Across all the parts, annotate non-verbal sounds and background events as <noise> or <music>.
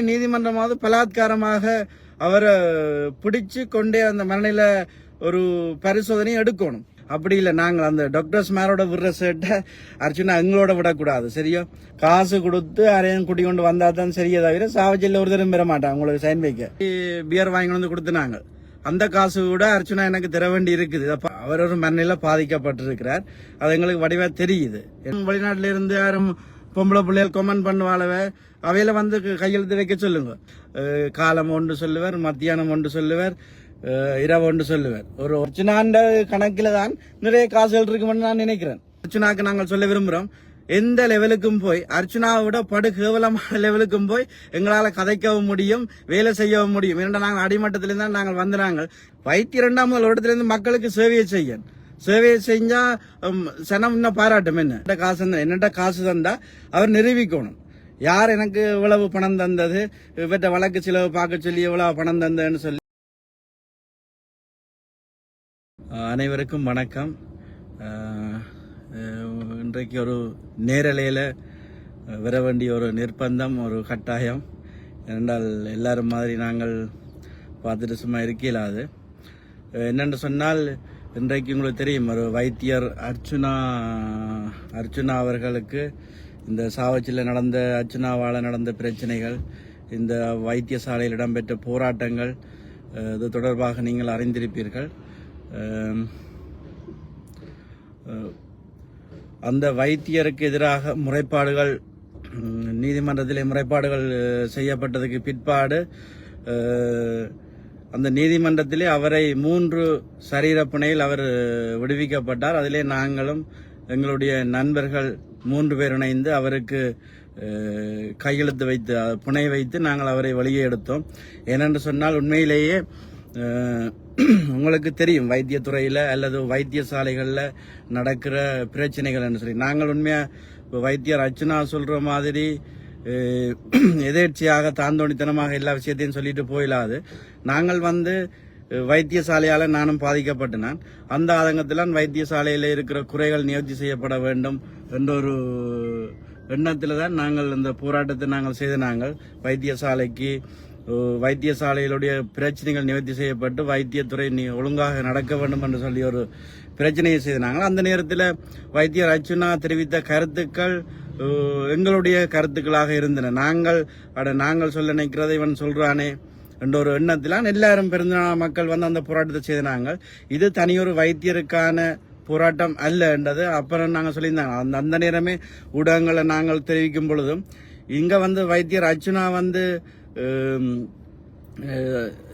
நீதிமன்றமாவது பலாத்காரமாக அவரை பிடிச்சு கொண்டே அந்த மரணில ஒரு பரிசோதனை எடுக்கணும். அப்படி இல்லை நாங்கள் அந்த டாக்டர்ஸ் மேரோட விடுற சேட்டை அர்ச்சுனா எங்களோட விடக்கூடாது சரியா? காசு கொடுத்து அரையன் குட்டி கொண்டு வந்தால் தான் சரியா தவிர சாவச்சியில் ஒரு தரம் பெற மாட்டாங்க உங்களுக்கு சைன் வைக்க. பியர் வாங்கி வந்து கொடுத்துனாங்க. அந்த காசு கூட அர்ச்சுனா எனக்கு தர வேண்டி இருக்குது. அப்ப அவர் ஒரு மண்ணில பாதிக்கப்பட்டிருக்கிறார். அது எங்களுக்கு வடிவா தெரியுது. என் இருந்து யாரும் பொம்பளை பிள்ளைகள் கொமெண்ட் பண்ணுவாளவே அவையில் வந்து கையெழுத்து வைக்க சொல்லுங்க. காலம் ஒன்று சொல்லுவார் மத்தியானம் ஒன்று சொல்லுவார் இரவு ஒன்று சொல்லுவார். ஒரு அர்ச்சனாண்ட கணக்கில் தான் நிறைய காசுகள் இருக்குமென்னு நான் நினைக்கிறேன். அர்ச்சுனாக்கு நாங்கள் சொல்ல விரும்புகிறோம் எந்த லெவலுக்கும் போய் அர்ச்சுனாவை விட படு கேவலமான லெவலுக்கும் போய் எங்களால் கதைக்கவும் முடியும் வேலை செய்யவும் முடியும். ஏன்னா நாங்கள் அடிமட்டத்திலேருந்து தான் நாங்கள் வந்துடுறாங்க வைத்திய இரண்டாம் முதல் இடத்துலேருந்து மக்களுக்கு சேவையை செய்யணும் சேவையை செஞ்சால் சனம் இன்னும் பாராட்டும் என்ன? என்னட்ட காசு என்னட்ட காசு தந்தா அவர் நிரூபிக்கணும். யார் எனக்கு இவ்வளவு பணம் தந்தது? இவற்றை வழக்கு செலவு பார்க்க சொல்லி எவ்வளவு பணம் தந்ததுன்னு சொல்லி. அனைவருக்கும் வணக்கம். இன்றைக்கு ஒரு நேரலையில் வர வேண்டிய ஒரு நிர்பந்தம் ஒரு கட்டாயம். என்றால் எல்லாரும் மாதிரி நாங்கள் பார்த்துட்டு சும்மா இருக்கலாது என்னென்று சொன்னால் இன்றைக்கு உங்களுக்கு தெரியும் ஒரு வைத்தியர் அர்ச்சுனா அர்ச்சுனா அவர்களுக்கு இந்த சாவச்சியில் நடந்த அர்ச்சுனாவால் நடந்த பிரச்சனைகள் இந்த வைத்தியசாலையில் இடம்பெற்ற போராட்டங்கள் இது தொடர்பாக நீங்கள் அறிந்திருப்பீர்கள். அந்த வைத்தியருக்கு எதிராக முறைப்பாடுகள் நீதிமன்றத்திலே முறைப்பாடுகள் செய்யப்பட்டதுக்கு பிற்பாடு அந்த நீதிமன்றத்திலே அவரை மூன்று சரீரப்பணையில் அவர் விடுவிக்கப்பட்டார். அதிலே நாங்களும் எங்களுடைய நண்பர்கள் மூன்று பேர் இணைந்து அவருக்கு கையெழுத்து வைத்து புனை வைத்து நாங்கள் அவரை வழியே எடுத்தோம். ஏனென்று சொன்னால் உண்மையிலேயே உங்களுக்கு தெரியும் வைத்தியத்துறையில் அல்லது வைத்தியசாலைகளில் நடக்கிற பிரச்சனைகள் என்று சொல்லி. நாங்கள் உண்மையாக வைத்தியர் அர்ச்சனா சொல்கிற மாதிரி எதேர்ச்சியாக தாந்தோணித்தனமாக எல்லா விஷயத்தையும் சொல்லிட்டு போயிடாது நாங்கள் வந்து வைத்தியசாலையால் நானும் பாதிக்கப்பட்டேன் அந்த ஆதங்கத்தில் வைத்தியசாலையில் இருக்கிற குறைகள் நிவர்த்தி செய்யப்பட வேண்டும் என்ற ஒரு எண்ணத்தில் தான் நாங்கள் இந்த போராட்டத்தை நாங்கள் செய்த நாங்கள். வைத்தியசாலைக்கு வைத்தியசாலையிலுடைய வைத்தியசாலைகளுடைய பிரச்சனைகள் நிவர்த்தி செய்யப்பட்டு வைத்தியத்துறை நீ- ஒழுங்காக நடக்க வேண்டும் என்று சொல்லி ஒரு பிரச்சனையை செய்தாங்க அந்த நேரத்தில் வைத்தியர் அர்ச்சுனா தெரிவித்த கருத்துக்கள் எங்களுடைய கருத்துக்களாக இருந்தன. நாங்கள் அட நாங்கள் சொல்ல நினைக்கிறதை இவன் சொல்கிறானே என்ற ஒரு எண்ணத்திலான் எல்லாரும் பெருந்தநாள் மக்கள் வந்து அந்த போராட்டத்தை செய்தினாங்க இது தனியொரு வைத்தியருக்கான போராட்டம் அல்ல என்றது அப்புறம் நாங்கள் சொல்லியிருந்தாங்க. அந்த அந்த நேரமே ஊடகங்களை நாங்கள் தெரிவிக்கும் பொழுதும் இங்கே வந்து வைத்தியர் அர்ச்சுனா வந்து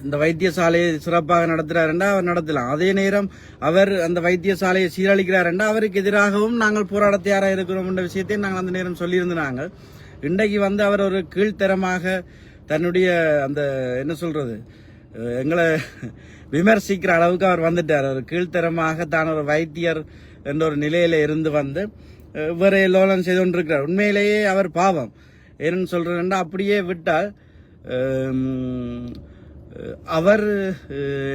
இந்த வைத்தியசாலையை சிறப்பாக நடத்துறாருண்டா அவர் நடத்தலாம். அதே நேரம் அவர் அந்த வைத்தியசாலையை சீரழிக்கிறாருண்டா அவருக்கு எதிராகவும் நாங்கள் போராட தயாராக இருக்கிறோம் என்ற விஷயத்தையும் நாங்கள் அந்த நேரம் சொல்லியிருந்தாங்க. இன்றைக்கு வந்து அவர் ஒரு கீழ்த்தரமாக தன்னுடைய அந்த என்ன சொல்றது எங்களை விமர்சிக்கிற அளவுக்கு அவர் வந்துட்டார். அவர் கீழ்த்தரமாக தான் ஒரு வைத்தியர் என்ற ஒரு நிலையில இருந்து வந்து அஹ் இவரை லோலம் செய்து கொண்டிருக்கிறார். உண்மையிலேயே அவர் பாவம். ஏன்னு சொல்றேன்னா அப்படியே விட்டால் அவர்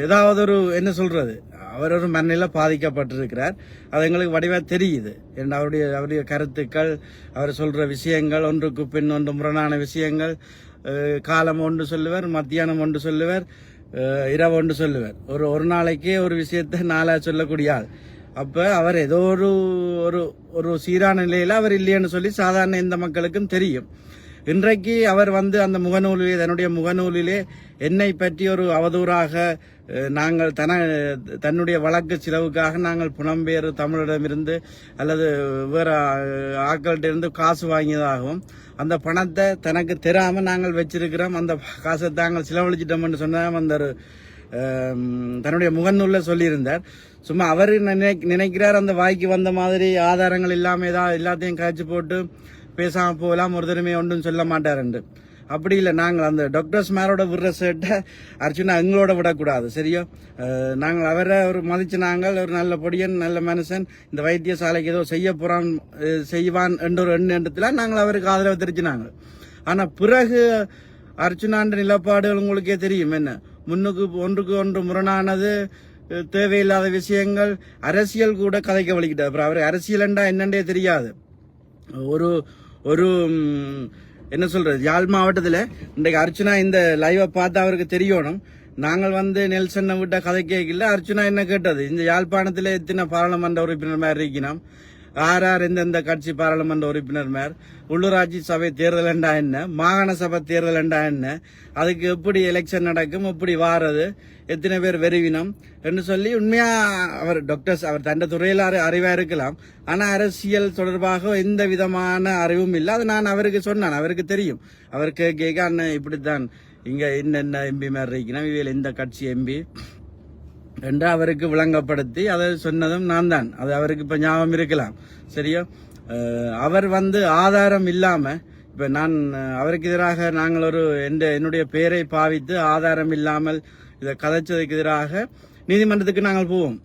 ஏதாவது ஒரு என்ன சொல்றது அவர் ஒரு மண்ணில பாதிக்கப்பட்டிருக்கிறார். அது எங்களுக்கு வடிவாக தெரியுது. ஏன்னா அவருடைய அவருடைய கருத்துக்கள் அவர் சொல்ற விஷயங்கள் ஒன்றுக்கு பின் ஒன்று முரணான விஷயங்கள் காலம் ஒன்று சொல்லுவார் மத்தியானம் ஒன்று சொல்லுவார் இரவு ஒன்று சொல்லுவார். ஒரு ஒரு நாளைக்கே ஒரு விஷயத்தை நாளாக சொல்லக்கூடிய ஆள் அவர் ஏதோ ஒரு ஒரு ஒரு சீரான நிலையில் அவர் இல்லைன்னு சொல்லி சாதாரண எந்த மக்களுக்கும் தெரியும். இன்றைக்கு அவர் வந்து அந்த முகநூலிலே தன்னுடைய முகநூலிலே என்னை பற்றி ஒரு அவதூறாக நாங்கள் தன தன்னுடைய வழக்கு செலவுக்காக நாங்கள் புலம்பெயர் தமிழிடமிருந்து அல்லது வேறு ஆக்கள்கிட்ட இருந்து காசு வாங்கியதாகவும் அந்த பணத்தை தனக்கு தெரியாமல் நாங்கள் வச்சிருக்கிறோம். அந்த காசை தாங்கள் செலவழிச்சிட்டோம்னு சொன்னால் அந்த ஒரு தன்னுடைய முகநூலில் சொல்லியிருந்தார். சும்மா அவர் நினை- நினைக்கிறார் அந்த வாய்க்கு வந்த மாதிரி ஆதாரங்கள் இல்லாமல் ஏதாவது எல்லாத்தையும் காய்ச்சி போட்டு பேசாமல் போகலாம் ஒரு தடவை ஒன்றும் சொல்ல மாட்டார் என்று. அப்படி இல்லை நாங்கள் அந்த டாக்டர்ஸ் மேரோட விடுற சேட்டை அர்ச்சுனா எங்களோட விடக்கூடாது சரியா? நாங்கள் அவரை ஒரு மதிச்சு நாங்கள் ஒரு நல்ல பொடியன் நல்ல மனுஷன் இந்த வைத்தியசாலைக்கு ஏதோ செய்ய போகிறான் செய்வான் என்ற ஒரு எண்ணத்தில் நாங்கள் அவருக்கு ஆதரவு தெரிவிச்சினாங்க ஆனால் பிறகு அர்ச்சுனான்ற நிலப்பாடுகள் உங்களுக்கே தெரியும் என்ன? முன்னுக்கு ஒன்றுக்கு ஒன்று முரணானது தேவையில்லாத விஷயங்கள் அரசியல் கூட கதைக்க வலிக்கிட்டார். அப்புறம் அவர் அரசியல் என்னண்டே தெரியாது. ஒரு ஒரு என்ன சொல்றது? யாழ் மாவட்டத்தில் இன்றைக்கு அர்ச்சனா இந்த லைவை பார்த்து அவருக்கு தெரியணும். நாங்கள் வந்து நெல்சனை விட்ட கதை கேட்கல அர்ச்சனா என்ன கேட்டது? இந்த யாழ்ப்பாணத்தில் எத்தனை பாராளுமன்ற உறுப்பினர் மாதிரி இருக்கணும் யார் யார் எந்தெந்த கட்சி பாராளுமன்ற உறுப்பினர் மேர். உள்ளூராட்சி சபை தேர்தல் என்றா என்ன? மாகாண சபை தேர்தல் என்றா என்ன? அதுக்கு எப்படி எலெக்ஷன் நடக்கும்? எப்படி வாரது? எத்தனை பேர் வெறுவினம்? என்று சொல்லி உண்மையா அவர் டாக்டர்ஸ் அவர் தந்த துறையில் அறிவா இருக்கலாம். ஆனா அரசியல் தொடர்பாக எந்த விதமான அறிவும் இல்லை. அது நான் அவருக்கு சொன்னேன். அவருக்கு தெரியும். அவருக்கு கேட்க அண்ணன் இப்படித்தான். இங்க என்னென்ன எம்பி மாதிரி இருக்கணும் இவையில் எந்த கட்சி எம்பி? என்று அவருக்கு விளங்கப்படுத்தி அதை சொன்னதும் நான் தான் அது அவருக்கு இப்போ ஞாபகம் இருக்கலாம். சரியா? அவர் வந்து ஆதாரம் இல்லாமல் இப்போ நான் அவருக்கு எதிராக நாங்கள் ஒரு எந்த என்னுடைய பெயரை பாவித்து ஆதாரம் இல்லாமல் இதை கதைச்சதுக்கு எதிராக நீதிமன்றத்துக்கு நாங்கள் போவோம்.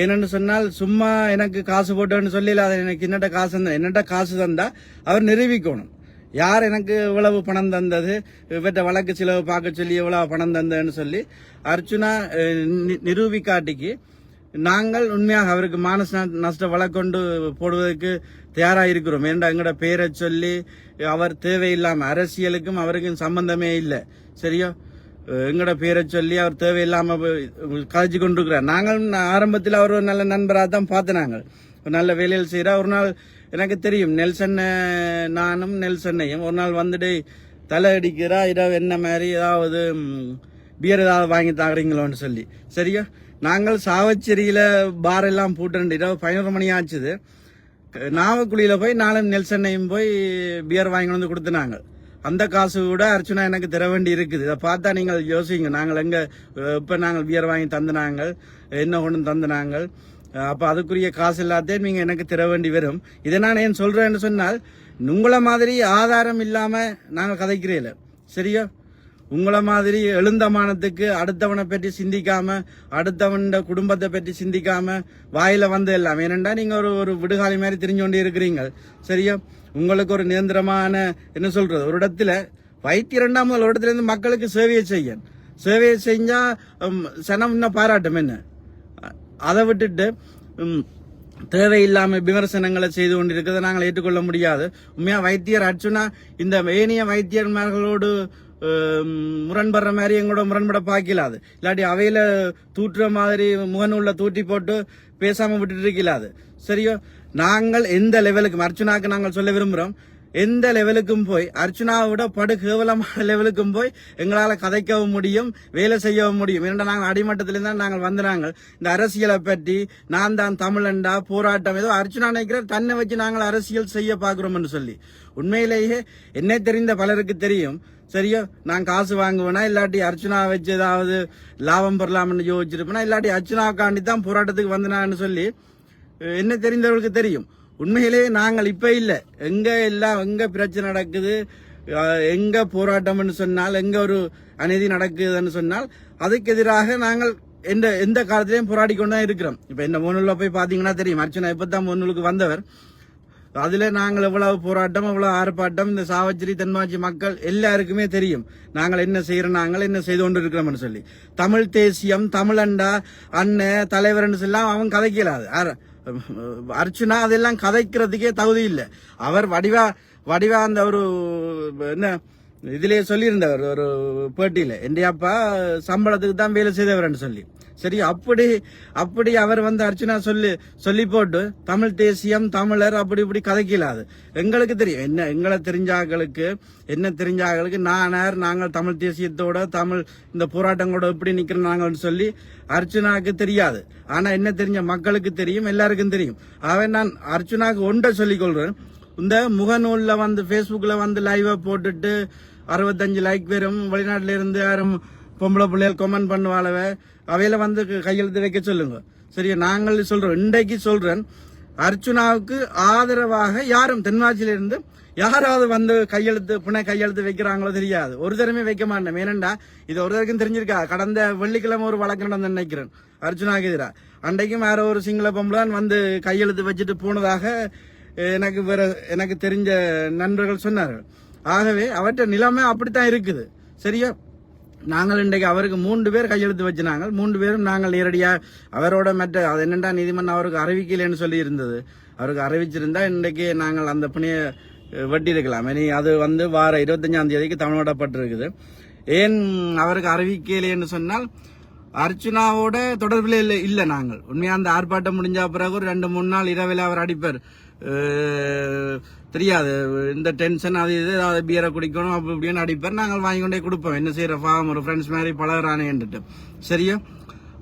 ஏனென்று சொன்னால் சும்மா எனக்கு காசு போட்டோன்னு சொல்லி அதை எனக்கு என்னட்ட காசு என்னட்ட காசு தந்தா அவர் நிரூபிக்கணும். யார் எனக்கு இவ்வளவு பணம் தந்தது? இவற்றை வழக்கு செலவு பார்க்க சொல்லி எவ்வளவு பணம் தந்ததுன்னு சொல்லி அர்ச்சுனா நிரூபிக்காட்டிக்கு நாங்கள் உண்மையாக அவருக்கு மானச நஷ்ட வழக்கொண்டு போடுவதற்கு தயாராக இருக்கிறோம் ஏன்டா எங்கட பேரை சொல்லி அவர் தேவையில்லாமல் அரசியலுக்கும் அவருக்கும் சம்பந்தமே இல்லை. சரியா? அஹ் எங்கட பேரை சொல்லி அவர் தேவையில்லாமல் போய் கதைச்சு கொண்டிருக்கிறார். நாங்கள் ஆரம்பத்தில் அவர் ஒரு நல்ல நண்பராக தான் பார்த்து நாங்கள். நல்ல வேலையில் செய்கிறார். ஒரு நாள் எனக்கு தெரியும். நெல்சன்னை நானும் நெல்சன்னையும் ஒரு நாள் வந்துட்டு தலை அடிக்கிறா இரவு என்ன மாதிரி ஏதாவது பியர் ஏதாவது வாங்கி தாக்குறீங்களோன்னு சொல்லி. சரியா? நாங்கள் சாவச்சேரியில் பார் எல்லாம் பூட்டு இரவு பதினோரு மணி ஆச்சுது. நாவக்குழியில் போய் நானும் நெல்சன்னையும் போய் பியர் வாங்கி வந்து கொடுத்துனாங்க. அந்த காசு கூட அர்ச்சனா எனக்கு தர வேண்டி இருக்குது. இதை பார்த்தா நீங்கள் யோசிங்க. நாங்கள் எங்கே இப்போ நாங்கள் பியர் வாங்கி தந்துனாங்க. என்ன கொண்டு தந்துனாங்க. அப்போ அதுக்குரிய காசு எல்லாத்தையும் நீங்கள் எனக்கு தர வேண்டி வரும். இதை நான் ஏன் சொல்கிறேன்னு சொன்னால் உங்களை மாதிரி ஆதாரம் இல்லாமல் நாங்கள் கதைக்கிறேன் சரியா? உங்களை மாதிரி எழுந்தமானத்துக்கு அடுத்தவனை பற்றி சிந்திக்காம அடுத்தவன் குடும்பத்தை பற்றி சிந்திக்காம வாயில வந்து எல்லாம். ஏனெண்டா நீங்க ஒரு ஒரு விடுகாலி மாதிரி தெரிஞ்சு கொண்டே இருக்கிறீங்க. சரியா? உங்களுக்கு ஒரு நிரந்தரமான என்ன சொல்றது? ஒரு இடத்துல வயிற்று இரண்டாம் முதல் ஒரு இடத்துல இருந்து மக்களுக்கு சேவையை செய்ய சேவையை செஞ்சா சனம் இன்னும் பாராட்டும் என்ன? அதை விட்டுட்டு தேவையில்லாம விமர்சனங்களை செய்து கொண்டிருக்கிறத நாங்கள் ஏற்றுக்கொள்ள முடியாது. உண்மையா வைத்தியர் அர்ச்சுனா இந்த ஏனைய வைத்தியர்மார்களோடு முரண்படுற மாதிரி எங்களோட முரண்பட பாக்கலாது. இல்லாட்டி அவையில தூற்றுற மாதிரி முகநூல்ல தூட்டி போட்டு பேசாம விட்டுட்டு இருக்கலாது. சரியோ? நாங்கள் எந்த லெவலுக்கும் அர்ச்சுனாக்கு நாங்கள் சொல்ல விரும்புகிறோம் எந்த லெவலுக்கும் போய் அர்ச்சுனாவை விட படு கேவலமான <laughs> லெவலுக்கும் போய் எங்களால் கதைக்கவும் முடியும் வேலை செய்யவும் முடியும். ஏன்னா நாங்கள் அடிமட்டத்திலிருந்து தான் நாங்கள் வந்துறாங்க இந்த அரசியலை பற்றி நான் தான் தமிழண்டா போராட்டம் ஏதோ அர்ச்சுனா நினைக்கிற தன்னை வச்சு நாங்கள் அரசியல் செய்ய பார்க்கிறோம்னு சொல்லி. உண்மையிலேயே என்னை தெரிந்த பலருக்கு தெரியும். சரியா நான் காசு வாங்குவேனா இல்லாட்டி அர்ச்சனா வச்சு ஏதாவது லாபம் பெறலாம்னு யோசிச்சிருப்பேனா இல்லாட்டி அர்ச்சனாக்காண்டி தான் போராட்டத்துக்கு வந்தனான்னு சொல்லி என்ன தெரிந்தவர்களுக்கு தெரியும். உண்மையிலேயே நாங்கள் இப்ப இல்லை. எங்க எல்லாம் எங்க பிரச்சனை நடக்குது எங்கே எங்க போராட்டம்னு சொன்னால் எங்க ஒரு அநீதி நடக்குதுன்னு சொன்னால் அதுக்கு எதிராக நாங்கள் எந்த எந்த காலத்திலையும் போராடி கொண்டு தான் இருக்கிறோம். இப்ப இந்த மூணுல போய் பாத்தீங்கன்னா தெரியும். அர்ச்சனா இப்பதான் முன்னூலுக்கு வந்தவர். அதுல நாங்கள் எவ்வளவு போராட்டம் எவ்வளவு ஆர்ப்பாட்டம் இந்த சாவச்சேரி தென்மாச்சி மக்கள் எல்லாருக்குமே தெரியும். நாங்கள் என்ன செய்யறோம் நாங்கள் என்ன செய்து கொண்டு இருக்கிறோம்னு சொல்லி. தமிழ் தேசியம் தமிழண்டா அண்ணன் தலைவர்னு சொல்லலாம் அவன் கதைக்கலாது அர்ச்சுனா அதெல்லாம் கதைக்கிறதுக்கே தகுதி இல்லை. அவர் வடிவா வடிவா அந்த ஒரு என்ன இதுலயே சொல்லியிருந்தவர் ஒரு பேட்டியில். என் அப்பா சம்பளத்துக்கு தான் வேலை செய்தவர்னு சொல்லி. சரி அப்படி அப்படி அவர் வந்து அர்ச்சனா சொல்லி சொல்லி போட்டு தமிழ் தேசியம் தமிழர் அப்படி இப்படி கதைக்கலாது. எங்களுக்கு தெரியும். என்ன எங்களை தெரிஞ்சாக்களுக்கு என்ன தெரிஞ்சாக்களுக்கு நானார் நாங்கள் தமிழ் தேசியத்தோட தமிழ் இந்த போராட்டங்களோட எப்படி நிக்கிறோம் நாங்கள்னு சொல்லி அர்ச்சனாவுக்கு தெரியாது. ஆனா என்ன தெரிஞ்ச மக்களுக்கு தெரியும் எல்லாருக்கும் தெரியும். அவன் நான் அர்ச்சனாவுக்கு ஒன்றை சொல்லிக் கொள்றேன். இந்த முகநூல்ல வந்து ஃபேஸ்புக்கில் வந்து லைவா போட்டுட்டு அறுபத்தஞ்சு லைக் வரும் வெளிநாட்டுல இருந்து யாரும் பொம்பளை பிள்ளைகள் கொமெண்ட் பண்ணுவாளவே. அவையில வந்து கையெழுத்து வைக்க சொல்லுங்க. சரியா? நாங்கள் சொல்றோம். இன்றைக்கு சொல்றேன். அர்ச்சுனாவுக்கு ஆதரவாக யாரும் தென்மாச்சியிலேருந்து யாராவது வந்து கையெழுத்து புனை கையெழுத்து வைக்கிறாங்களோ தெரியாது. ஒரு தரமே வைக்க மாட்டேன் ஏனண்டா இது ஒரு தரக்கும் தெரிஞ்சிருக்கா? கடந்த வெள்ளிக்கிழமை ஒரு வழக்கு நடந்து நினைக்கிறேன். அர்ச்சுனாவுக்கு எதிராக. அன்றைக்கும் வேற ஒரு சிங்கள பொம்பளான் வந்து கையெழுத்து வச்சுட்டு போனதாக எனக்கு வேற எனக்கு தெரிஞ்ச நண்பர்கள் சொன்னார்கள். ஆகவே அவற்ற நிலைமை அப்படித்தான் இருக்குது. சரியா? நாங்கள் இன்றைக்கு அவருக்கு மூன்று பேர் கையெழுத்து வச்சினாங்க மூன்று பேரும் நாங்கள் நேரடியாக அவரோட மற்ற அது என்னண்டா நீதிமன்றம் அவருக்கு அறிவிக்கலைன்னு சொல்லி இருந்தது. அவருக்கு அறிவிச்சிருந்தா இன்றைக்கு நாங்கள் அந்த பணியை வெட்டியிருக்கலாம். இனி அது வந்து வார இருபத்தஞ்சாம் தேதிக்கு தமிழ்நாடப்பட்டிருக்குது. ஏன் அவருக்கு அறிவிக்கலைன்னு சொன்னால் அர்ச்சுனாவோட தொடர்பில் இல்லை இல்லை நாங்கள். உண்மையாக அந்த ஆர்ப்பாட்டம் முடிஞ்ச பிறகு ஒரு ரெண்டு மூணு நாள் இரவில் அவர் அடிப்பார். தெரியாது. இந்த டென்ஷன் அது இது அதை பியரை குடிக்கணும் அப்படி இப்படின்னு அடிப்பார் நாங்கள் வாங்கி கொண்டே கொடுப்போம். என்ன செய்யற ஃபார்ம் ஒரு ஃப்ரெண்ட்ஸ் மாதிரி பழகிறானேன்ட்டு சரியா?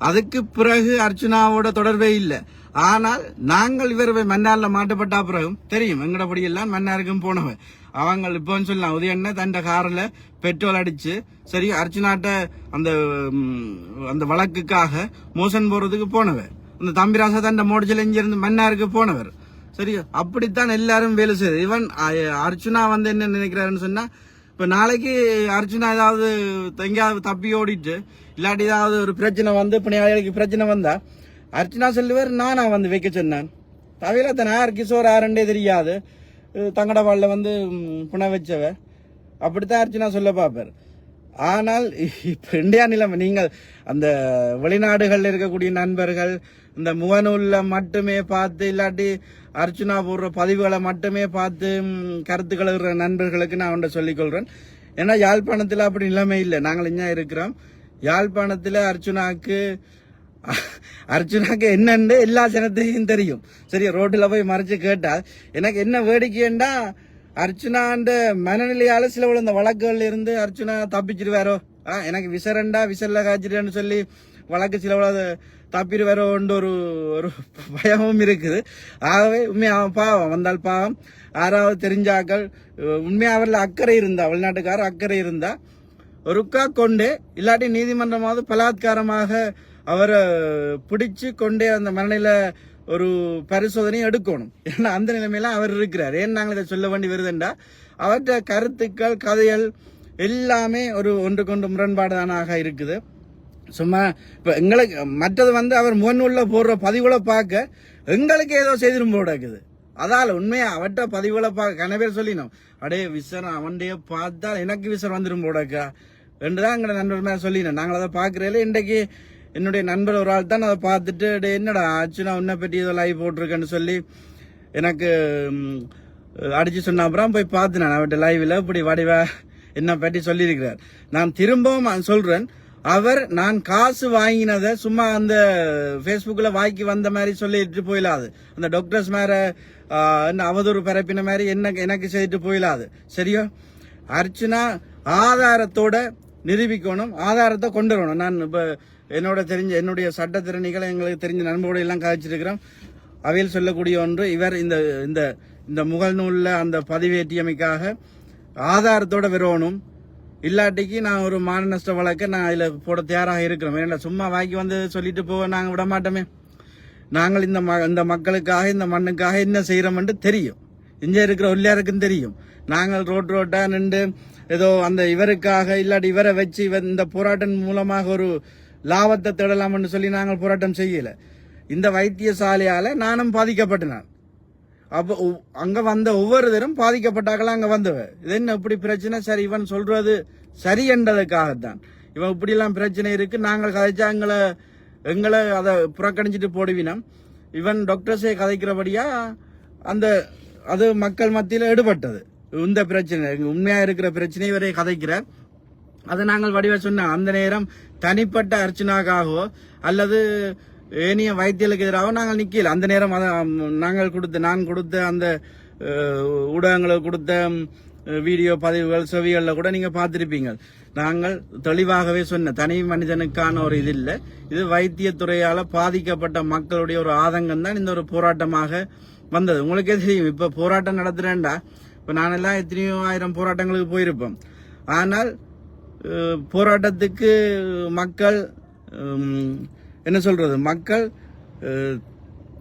அதுக்கு பிறகு அர்ச்சனாவோட தொடர்பே இல்லை. ஆனால் நாங்கள் இவர் மன்னாரில் மாட்டப்பட்ட பிறகும் தெரியும். எங்கட படியெல்லாம் மன்னாருக்கும் போனவன் அவங்க இப்போ சொல்லலாம். உதயண்ண தண்ட காரில் பெட்ரோல் அடிச்சு சரி அர்ச்சனாட்ட அந்த அந்த வழக்குக்காக மோசன் போறதுக்கு போனவர். அந்த தம்பிராசா தண்ட மோடிச்சல் இங்கிருந்து மன்னாருக்கு போனவர். சரி அப்படித்தான் எல்லாரும் வேலை செய்யுது ஈவன் அர்ச்சுனா வந்து என்ன நினைக்கிறாருன்னு சொன்னா இப்ப நாளைக்கு அர்ச்சுனா ஏதாவது எங்கேயாவது தப்பி ஓடிட்டு இல்லாட்டி ஏதாவது ஒரு பிரச்சனை வந்து பிணையாளிகளுக்கு பிரச்சனை வந்தா அர்ச்சனா சொல்லுவார் நானா வந்து வைக்க சொன்னேன். தவிர தன் யார் கிஷோர் யாருண்டே தெரியாது. தங்கட தங்கடவாள்ல வந்து புனை வச்சவ. அப்படித்தான் அர்ச்சனா சொல்ல பார்ப்பார். ஆனால் இப்ப இந்தியா நிலைமை நீங்கள் அந்த வெளிநாடுகளில் இருக்கக்கூடிய நண்பர்கள் இந்த முகநூலில் மட்டுமே பார்த்து இல்லாட்டி அர்ச்சுனா போடுற பதிவுகளை மட்டுமே பார்த்து ம், கருத்துக்கள் நண்பர்களுக்கு நான் ஒன்றை சொல்லிக்கொள்கிறேன் ஏன்னா யாழ்ப்பாணத்தில் அப்படி நிலைமை இல்லை. நாங்கள் இங்கே இருக்கிறோம். யாழ்ப்பாணத்தில் அர்ச்சுனாவுக்கு அர்ச்சனாக்கு என்னன்னு எல்லா ஜனத்தையும் தெரியும். சரி ரோட்டில் போய் மறைச்சு கேட்டால் எனக்கு என்ன வேடிக்கைண்டா அர்ச்சுனாண்ட மனநிலையால் சில இந்த வழக்குகள் இருந்து அர்ச்சுனா தப்பிச்சிருவாரோ? ஆ, எனக்கு விசரண்டா விசல்ல காய்ச்சிருன்னு சொல்லி வழக்கு சில தப்பிடுவாரோன்ற ஒரு ஒரு பயமும் இருக்குது. ஆகவே உண்மையாக பாவம் வந்தால் பாவம். யாராவது தெரிஞ்சாக்கள் உண்மையாக அவரில் அக்கறை இருந்தா வெளிநாட்டுக்காரர் அக்கறை இருந்தா ஒருக்கா கொண்டு இல்லாட்டி நீதிமன்றமாவது பலாத்காரமாக அவரை பிடிச்சு கொண்டே அந்த மனநில ஒரு பரிசோதனையும் எடுக்கணும். ஏன்னா அந்த நிலைமையில அவர் இருக்கிறார். ஏன் நாங்கள் இதை சொல்ல வேண்டி வருதுண்டா அவற்ற கருத்துக்கள் கதைகள் எல்லாமே ஒரு ஒன்று கொண்டு முரண்பாடுதானாக இருக்குது. சும்மா இப்போ எங்களுக்கு மற்றது வந்து அவர் முகநூலில் போடுற பதிவுகளை பார்க்க எங்களுக்கு ஏதோ செய்திரும் போல இருக்குது. உண்மையாக அவட்ட பதிவுகளை பார்க்க கன பேர் சொல்லினோம். அடே விசர் அவன்டைய பார்த்தா எனக்கு விசர் வந்துடும் போடக்கா என்றுதான் எங்களை நண்பர் மேலே சொல்லினோம். நாங்கள் அதை பார்க்கறதுல இன்றைக்கு என்னுடைய நண்பர் ஒரு ஆள் தான் அதை பார்த்துட்டு டே என்னடா ஆச்சு? நான் உன்னை பற்றி ஏதோ லைவ் போட்டிருக்கேன்னு சொல்லி எனக்கு அடித்து சொன்ன அப்புறம் போய் பார்த்து நான் அவட்ட லைவில் இப்படி வடிவா என்ன பற்றி சொல்லியிருக்கிறார். நான் திரும்பவும் சொல்கிறேன் அவர் நான் காசு வாங்கினதை சும்மா அந்த ஃபேஸ்புக்கில் வாங்கி வந்த மாதிரி சொல்லிட்டு போயிடாது அந்த டாக்டர்ஸ் மேலே என்ன அவதூறு பரப்பின மாதிரி என்ன எனக்கு செய்துட்டு போயிடாது சரியா? அர்ச்சனா ஆதாரத்தோட நிரூபிக்கணும் ஆதாரத்தை கொண்டு வரணும். நான் இப்போ என்னோட தெரிஞ்ச என்னுடைய சட்டத்திறனிகளை எங்களுக்கு தெரிஞ்ச நண்போடு எல்லாம் கதைச்சிருக்கிறோம் அவையில் சொல்லக்கூடிய ஒன்று இவர் இந்த இந்த இந்த முகநூலில் அந்த பதிவேற்றியமைக்காக ஆதாரத்தோட விரோணும் இல்லாட்டிக்கு நான் ஒரு மான நஷ்ட வழக்கை நான் அதில் போட தயாராக இருக்கிறோம். ஏன்னா சும்மா வாங்கி வந்து சொல்லிட்டு போக நாங்கள் விட மாட்டோமே. நாங்கள் இந்த ம இந்த மக்களுக்காக இந்த மண்ணுக்காக என்ன செய்கிறோம்னு தெரியும். இங்கே இருக்கிற எல்லாருக்கும் தெரியும். நாங்கள் ரோட் ரோட்டாக நின்று ஏதோ அந்த இவருக்காக இல்லாட்டி இவரை வச்சு இந்த போராட்டம் மூலமாக ஒரு லாபத்தை தேடலாம்னு சொல்லி நாங்கள் போராட்டம் செய்யலை. இந்த வைத்தியசாலையால் நானும் பாதிக்கப்பட்டேன். அப்போ அங்கே அங்க வந்த ஒவ்வொருத்தரும் பாதிக்கப்பட்டாங்களா அங்க வந்தவ. இது என்ன இப்படி பிரச்சனை? சரி இவன் சொல்றது சரி என்றதுக்காகத்தான். இவன் இப்படி எல்லாம் பிரச்சனை இருக்கு. நாங்கள் கதைச்சா எங்களை எங்களை அதை புறக்கணிச்சிட்டு போடுவினோம் இவன் டாக்டர்ஸே கதைக்கிறபடியா அந்த அது மக்கள் மத்தியில் எடுபட்டது. இந்த பிரச்சனை உண்மையாக உண்மையா இருக்கிற பிரச்சனை இவரை கதைக்கிறார். அதை நாங்கள் வடிவ சொன்னோம் அந்த நேரம் தனிப்பட்ட அர்ச்சனாக்காகவோ அல்லது ஏனைய வைத்தியலுக்கு எதிராக நாங்கள் நிக்கல. அந்த நேரம் நாங்கள் கொடுத்த நான் கொடுத்த அந்த ஊடகங்களுக்கு கொடுத்த வீடியோ பதிவுகள் செவிகளில் கூட நீங்க பார்த்திருப்பீங்க. நாங்கள் தெளிவாகவே சொன்ன தனி மனிதனுக்கான ஒரு இது இல்லை. இது வைத்தியத்துறையால பாதிக்கப்பட்ட மக்களுடைய ஒரு ஆதங்கம் தான் இந்த ஒரு போராட்டமாக வந்தது. உங்களுக்கே தெரியும்? இப்ப போராட்டம் நடத்துறேன்டா. இப்ப நானெல்லாம் எத்தனையோ ஆயிரம் போராட்டங்களுக்கு போயிருப்போம். ஆனால் போராட்டத்துக்கு மக்கள் என்ன சொல்றது? மக்கள்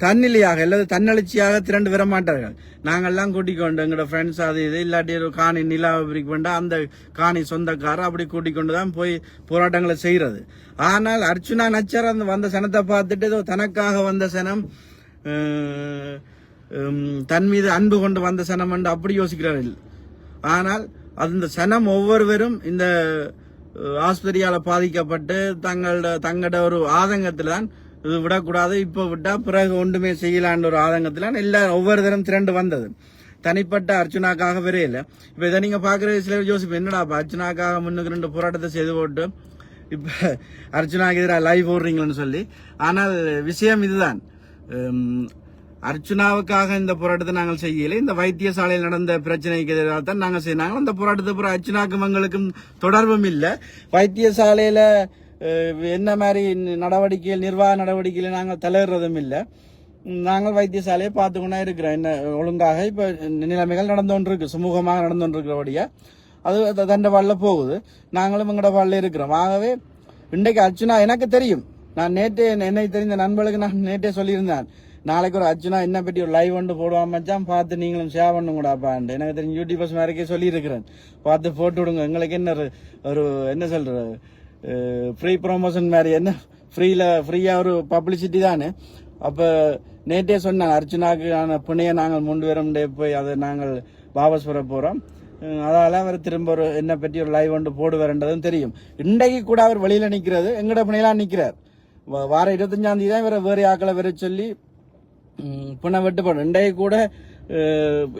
தன்னிலையாக அல்லது தன்னெழுச்சியாக திரண்டு வர மாட்டார்கள். நாங்கள்லாம் கூட்டிக்கொண்டு எங்களோட ஃப்ரெண்ட்ஸ் அது இது இல்லாட்டி ஒரு காணி நிலாவை பிரிக்க வேண்டாம் அந்த காணி சொந்தக்காரர் அப்படி கூட்டிக்கொண்டு தான் போய் போராட்டங்களை செய்கிறது ஆனால் அர்ச்சுனா நச்சர் அந்த வந்த சனத்தை பார்த்துட்டு ஏதோ தனக்காக வந்த சனம் தன் மீது அன்பு கொண்டு வந்த சனம் என்று அப்படி யோசிக்கிறார்கள். ஆனால் அந்த சனம் ஒவ்வொருவரும் இந்த அஹ், ஆஸ்பத்திரியால பாதிக்கப்பட்டு தங்களோட தங்களோட ஒரு ஆதங்கத்தில் தான் இது விடக்கூடாது. இப்போ விட்டா பிறகு ஒன்றுமே செய்யலான்னு ஒரு ஆதங்கத்தில் எல்லாரும் ஒவ்வொரு தரம் திரண்டு வந்தது. தனிப்பட்ட அர்ச்சனாக்காக வரையில இப்ப இதை நீங்க பாக்குற சில பேர் யோசிப்பு என்னடா இப்போ அர்ச்சனாக்காக முன்னுக்கு ரெண்டு போராட்டத்தை செய்து போட்டு இப்ப அர்ச்சனாக்கு எதிராக லைவ் போடுறீங்களன்னு சொல்லி. ஆனால் விஷயம் இதுதான். அர்ச்சுனாவுக்காக இந்த போராட்டத்தை நாங்கள் செய்யல. இந்த வைத்தியசாலையில் நடந்த பிரச்சனைக்கு எதிராக தான் நாங்கள் செய்யறாங்க அந்த போராட்டத்தை பிறகு அர்ச்சனாக்கும் எங்களுக்கும் தொடர்பும் இல்லை. வைத்தியசாலையில் என்ன மாதிரி நடவடிக்கைகள் நிர்வாக நடவடிக்கைகள் நாங்கள் தலையிடுறதும் இல்லை. நாங்கள் வைத்தியசாலையை பார்த்து இருக்கிறோம். என்ன ஒழுங்காக இப்போ நிலைமைகள் நடந்து கொண்டிருக்கு. சுமூகமாக நடந்து கொண்டிருக்கிறபடியா. அது அது தண்ட வாழில் போகுது. நாங்களும் எங்களோட வாழில் இருக்கிறோம். ஆகவே இன்றைக்கு அர்ச்சுனா எனக்கு தெரியும். நான் நேற்றே என்னை தெரிந்த நண்பர்களுக்கு நான் நேற்றே சொல்லியிருந்தேன். நாளைக்கு ஒரு அர்ஜுனா என்ன பற்றி ஒரு லைவ் ஒன்று போடுவான் மச்சான். பார்த்து நீங்களும் ஷேர் பண்ணுங்க கூடாப்பான்ட்டு எனக்கு தெரிஞ்சு யூடியூபர்ஸ் மாதிரிக்கே சொல்லியிருக்கிறேன். பார்த்து போட்டு விடுங்க எங்களுக்கு என்ன ஒரு- என்ன சொல்கிற ஃப்ரீ ப்ரொமோஷன் மாதிரி என்ன? ஃப்ரீயில் ஃப்ரீயாக ஒரு பப்ளிசிட்டி தானே. அப்போ நேற்றே சொன்னாங்க அர்ச்சுனாக்கு புனையை நாங்கள் மூன்று பேரும் போய் அதை நாங்கள் வாபஸ் பெற போகிறோம் அதால் அவர் திரும்ப ஒரு என்னை பற்றி ஒரு லைவ் ஒன்று போடுவார்ன்றதும் தெரியும். இன்றைக்கு கூட அவர் வெளியில் நிற்கிறது எங்கட புனையெல்லாம் நிற்கிறார் வார இருபத்தஞ்சாம் தேதி தான் இவரை வேறு ஆக்களை வர சொல்லி ம், வெட்டுப்படும் இன்றைக்கு கூட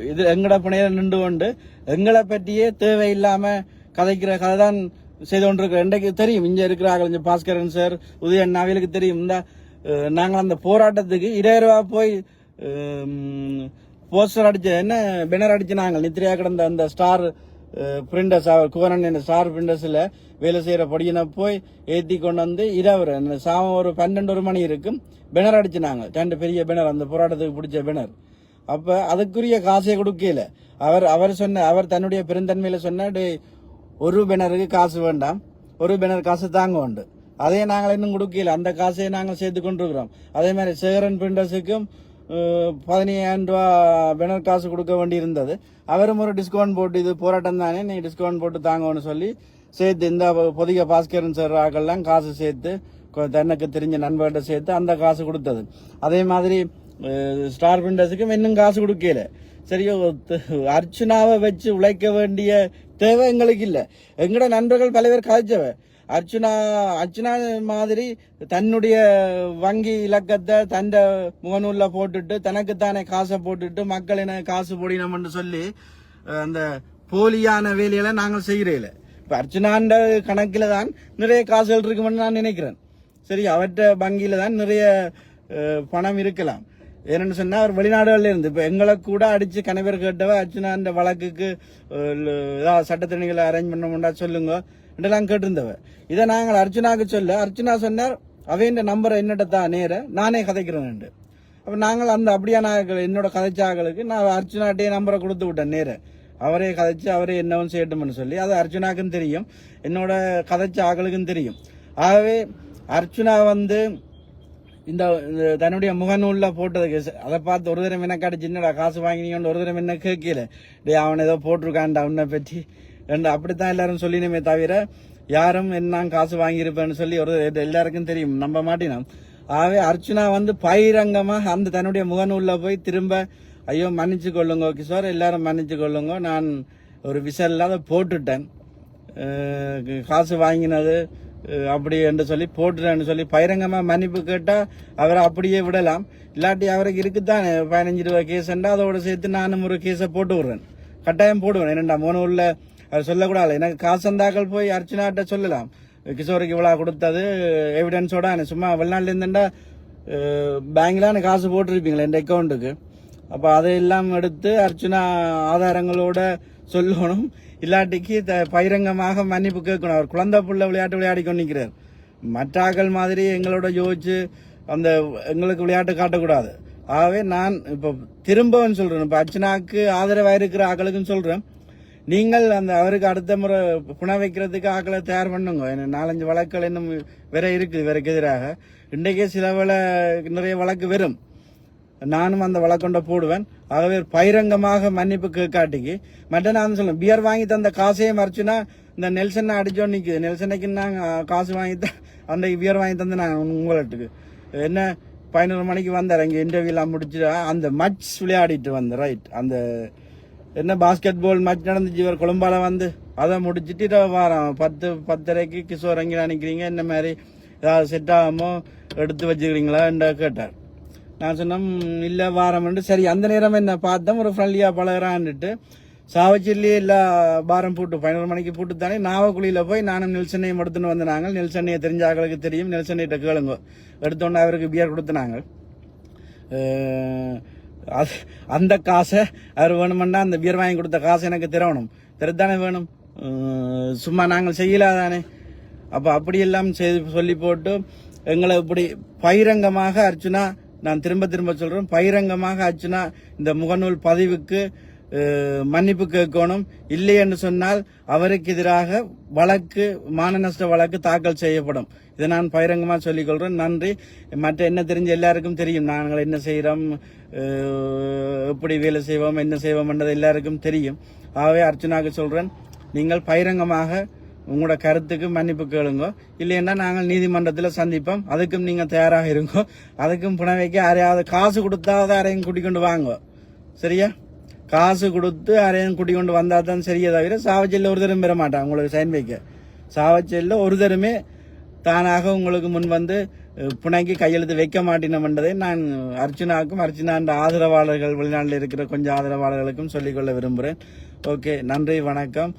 இது எங்கட புனையில நின்று கொண்டு எங்களை பற்றியே தேவையில்லாம கதைக்கிற கதை தான் செய்து கொண்டிருக்கிறோம் இன்றைக்கு தெரியும் இங்க இருக்கிறார்கள் இந்த பாஸ்கரன் சார் உதயன் அவைகளுக்கு தெரியும் இந்த நாங்கள் அந்த போராட்டத்துக்கு இருபது ரூபா போய் போஸ்டர் அடிச்ச என்ன பேனர் அடிச்சு நாங்கள் நித்ரியா கிடந்த அந்த ஸ்டார் பிரிண்டர்ஸ் அவர் குவரன் என்ற ஸ்டார் பிரிண்டர்ஸில் வேலை செய்கிற படியினை போய் ஏற்றி கொண்டு வந்து இரவு அந்த சாமம் ஒரு பன்னெண்டு ஒரு மணி இருக்கும். பிணர் அடிச்சு நாங்கள் ரெண்டு பெரிய பேனர் அந்த போராட்டத்துக்கு பிடிச்ச பேனர் அப்போ அதுக்குரிய காசை கொடுக்கல. அவர் அவர் சொன்ன அவர் தன்னுடைய பெருந்தன்மையில் சொன்ன ஒரு பேனருக்கு காசு வேண்டாம். ஒரு பேனர் காசு தாங்க உண்டு. அதே நாங்கள் இன்னும் கொடுக்கல. அந்த காசையை நாங்கள் சேர்த்து கொண்டிருக்கிறோம். அதே மாதிரி சேகரன் பிரிண்டர்ஸுக்கும் பதினையாயிரம் ரூபா பெனர் காசு கொடுக்க வேண்டி இருந்தது அவரும் ஒரு டிஸ்கவுண்ட் போட்டு இது போராட்டம் தானே நீ டிஸ்கவுண்ட் போட்டு தாங்கன்னு சொல்லி சேர்த்து இந்த பொதிக பாஸ்கரன் சார் ஆக்கெல்லாம் காசு சேர்த்து கொ- தனக்கு தெரிஞ்ச நண்பர்கிட்ட சேர்த்து அந்த காசு கொடுத்தது. அதே மாதிரி ஸ்டார் பிரிண்டர்ஸுக்கும் இன்னும் காசு கொடுக்கல. சரியோ அர்ச்சனாவை வச்சு உழைக்க வேண்டிய தேவை எங்களுக்கு இல்லை. எங்கட நண்பர்கள் பல பேர் கதைச்சவை அர்ச்சனா அர்ச்சனா மாதிரி தன்னுடைய வங்கி இலக்கத்தை தண்ட முகநூலில் போட்டுட்டு தனக்குத்தானே காசை போட்டுட்டு மக்கள் என்ன காசு போடினோம்னு சொல்லி அந்த போலியான வேலையில நாங்கள் செய்கிறேன் இப்போ அர்ச்சனாண்ட கணக்கில் தான் நிறைய காசுகள் இருக்குமென்னு நான் நினைக்கிறேன். சரி அவற்ற வங்கியில் தான் நிறைய பணம் இருக்கலாம். ஏன்னு சொன்னால் அவர் வெளிநாடுகளில் இருந்து. இப்போ எங்களை கூட அடித்து கணவர் கேட்டவ அர்ச்சனா அந்த வழக்குக்கு ஏதாவது சட்டத்திணிகளை அரேஞ்ச் பண்ண முடியா சொல்லுங்க என்றெல்லாம் கேட்டிருந்தவ. இதை நாங்கள் அர்ச்சனாவுக்கு சொல்ல அர்ச்சனா சொன்னார் அவையின் நம்பரை என்னட்ட தான் நேர நானே கதைக்கிறேன் அப்போ நாங்கள் அந்த அப்படியான நான் என்னோட கதைச்சாக்களுக்கு நான் அர்ச்சனாட்டே நம்பரை கொடுத்து விட்டேன் நேர. அவரே கதைச்சு அவரே என்னவும் செய்யட்டும்னு சொல்லி அது அர்ச்சனாக்கும் தெரியும். என்னோட கதைச்ச ஆட்களுக்கும் தெரியும். ஆகவே அர்ச்சனா வந்து இந்த தன்னுடைய முகநூல்ல போட்டதுக்கு அதை பார்த்து ஒரு தரம் என்ன கடிச்சு என்னடா காசு வாங்கினீங்கன்னு ஒரு தரம் என்ன கேட்கல. டேய் அவன் ஏதோ போட்டிருக்கான்டா உன்னை பற்றி. ரெண்டு அப்படித்தான் எல்லாரும் சொல்லினுமே தவிர யாரும் என்ன காசு வாங்கியிருப்பேன்னு சொல்லி ஒரு எல்லாருக்கும் தெரியும். நம்ப மாட்டினோம். ஆகவே அர்ச்சனா வந்து பகிரங்கமா அந்த தன்னுடைய முகநூல்ல போய் திரும்ப ஐயோ மன்னிச்சு கொள்ளுங்க கிஷோர் எல்லாரும் மன்னிச்சு கொள்ளுங்க. நான் ஒரு விசல் இல்லாத போட்டுட்டேன். காசு வாங்கினது அப்படி என்று சொல்லி போட்டுறேன்னு சொல்லி பயிரங்கமாக மன்னிப்பு கேட்டால் அவரை அப்படியே விடலாம். இல்லாட்டி அவருக்கு இருக்குதான் பதினஞ்சு ரூபாய் கேஸ்ன்றா அதோட சேர்த்து நானும் ஒரு கேஸை போட்டு விடுறேன். கட்டாயம் போடுவேன். என்னண்டா மூணு உள்ள அது சொல்லக்கூடாது. எனக்கு காசந்தாக்கள் போய் அர்ச்சனாட்ட சொல்லலாம். கிஷோருக்கு இவ்வளோ கொடுத்தது எவிடன்ஸோட சும்மா வெளிநாட்டுல இருந்துட்டா எனக்கு காசு போட்டிருப்பீங்களே என் அக்கௌண்ட்டுக்கு அப்போ அதையெல்லாம் எடுத்து அர்ச்சனா ஆதாரங்களோட சொல்லணும். இல்லாட்டிக்கு த- பகிரங்கமாக மன்னிப்பு கேட்கணும். அவர் குழந்தை புள்ள விளையாட்டு விளையாடி கொண்டிருக்கிறார் மற்றாக்கள் மாதிரி எங்களோட யோசிச்சு அந்த எங்களுக்கு விளையாட்டு காட்டக்கூடாது. ஆகவே நான் இப்போ திரும்பவும் சொல்கிறேன் இப்போ அர்ச்சனாக்கு ஆதரவாக இருக்கிற ஆக்களுக்கும் சொல்கிறேன் நீங்கள் அந்த அவருக்கு அடுத்த முறை புண வைக்கிறதுக்கு ஆக்களை தயார் பண்ணுங்க. ஏன்னா நாலஞ்சு வழக்குகள் இன்னும் வேற இருக்குது வேறக்கு எதிராக. இன்றைக்கே சில வேலை நிறைய வழக்கு வரும். நானும் அந்த வழக்கொண்ட போடுவேன். ஆகவே பகிரங்கமாக மன்னிப்பு கேட்காட்டிக்கு. மற்ற நான் சொல்லுவேன் பியர் வாங்கி தந்த காசையே மறைச்சுன்னா இந்த நெல்சனை அடிச்சோம் நிற்குது நெல்சனைக்கு நாங்கள் காசு வாங்கி தான் அந்த பியர் வாங்கி தந்து நாங்கள் உங்கள்ட்டுக்கு என்ன பதினோரு மணிக்கு வந்தார் இங்கே இன்டர்வியூலாம் முடிச்சுட்டு அந்த மட்ச் விளையாடிட்டு வந்தேன் ரைட் அந்த என்ன பாஸ்கெட் பால் மேட்ச் நடந்துச்சு இவர் கொழும்பால வந்து அதை முடிச்சிட்டு வாரம் பத்து பத்தரைக்கு கிஷோர் அங்கே நினைக்கிறீங்க இந்த மாதிரி ஏதாவது செட் ஆகாமோ எடுத்து வச்சுக்கிறீங்களா கேட்டார். நான் சொன்னேன் இல்லை வாரம்னு சரி அந்த நேரம் என்ன பார்த்தோம் ஒரு ஃப்ரெண்ட்லியாக பழகிறான்ட்டு சாவச்சில்லி எல்லா பாரம் போட்டு பதினோரு மணிக்கு போட்டு தானே நாவக்குழியில் போய் நானும் நெல்சனையும் எடுத்துன்னு வந்தாங்க நெல்சனையை தெரிஞ்ச ஆக்களுக்கு தெரியும் நெல்சனையிட்ட கேளுங்க எடுத்தோன்னே அவருக்கு பியர் கொடுத்துனாங்க அது அந்த காசை அவர் வேணுமெண்டா அந்த பியர் வாங்கி கொடுத்த காசை எனக்கு திறவணும் திறத்தானே வேணும்? சும்மா நாங்கள் செய்யலாதானே? அப்போ அப்படியெல்லாம் செய்து சொல்லி போட்டு எங்களை இப்படி பகிரங்கமாக அர்ச்சுனா நான் திரும்ப திரும்ப சொல்கிறேன் பகிரங்கமாக ஆச்சுன்னா இந்த முகநூல் பதிவுக்கு மன்னிப்பு கேட்கணும். இல்லை என்று சொன்னால் அவருக்கு எதிராக வழக்கு மான நஷ்ட வழக்கு தாக்கல் செய்யப்படும். இதை நான் பகிரங்கமாக சொல்லிக்கொள்கிறேன் நன்றி. மற்ற என்ன தெரிஞ்ச எல்லாருக்கும் தெரியும். நாங்கள் என்ன செய்கிறோம் எப்படி வேலை செய்வோம் என்ன செய்வோம் என்றது எல்லாருக்கும் தெரியும். ஆகவே அர்ச்சனாவுக்கு சொல்கிறேன் நீங்கள் பகிரங்கமாக உங்களோட கருத்துக்கு மன்னிப்பு கேளுங்க. இல்லைன்னா நாங்கள் நீதிமன்றத்தில் சந்திப்போம். அதுக்கும் நீங்கள் தயாராக இருங்கோ. அதுக்கும் புனவைக்கு யாரையாவது காசு கொடுத்தாவது யாரையும் கூட்டிக் கொண்டு வாங்க. சரியா? காசு கொடுத்து யாரையும் கூட்டிக் கொண்டு வந்தால் தான் சரியே தவிர சாவச்செல்ல ஒரு தரம் பெற மாட்டான் உங்களுக்கு சைன் வைக்க. சாவச்செல்ல ஒரு தருமே தானாக உங்களுக்கு முன் வந்து புனைக்கு கையெழுத்து வைக்க மாட்டினோம் என்பதை நான் அர்ச்சனாவுக்கும் அர்ச்சனான்ற ஆதரவாளர்கள் வெளிநாட்டில் இருக்கிற கொஞ்சம் ஆதரவாளர்களுக்கும் சொல்லிக்கொள்ள விரும்புகிறேன் ஓகே நன்றி வணக்கம்.